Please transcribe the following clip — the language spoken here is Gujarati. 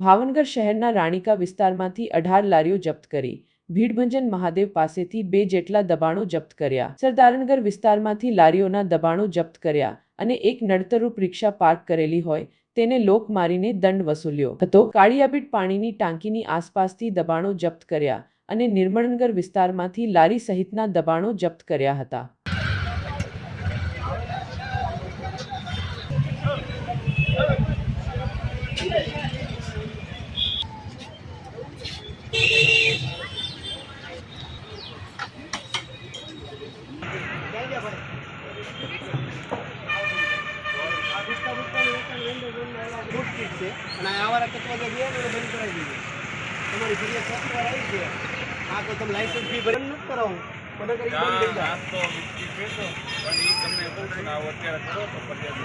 ભાવનગર શહેરના રાણીકા વિસ્તારમાંથી અઢાર લારીઓ જપ્ત કરી. ભીડભંજન મહાદેવ પાસેથી બે જેટલા દબાણો જપ્ત કર્યા. સરદારનગર વિસ્તારમાંથી લારીઓના દબાણો જપ્ત કર્યા અને એક નડતરૂપ રિક્ષા પાર્ક કરેલી હોય તેને લોક મારીને દંડ વસૂલ્યો હતો. કાળિયાબીટ પાણીની ટાંકીની આસપાસથી દબાણો જપ્ત કર્યા અને નિર્મળનગર વિસ્તારમાંથી લારી સહિતના દબાણો જપ્ત કર્યા હતા. ફૂટકીટ છે અને આવારા કચરા જે બે એને બંધ કરાવી દીધી. તમારી ફરિયાદ સાત આવી છે. આ તો તમે લાઇસન્સ ફી ભરી નથી કરાવું પણ તમને અત્યારે કરો તો ફરિયાદ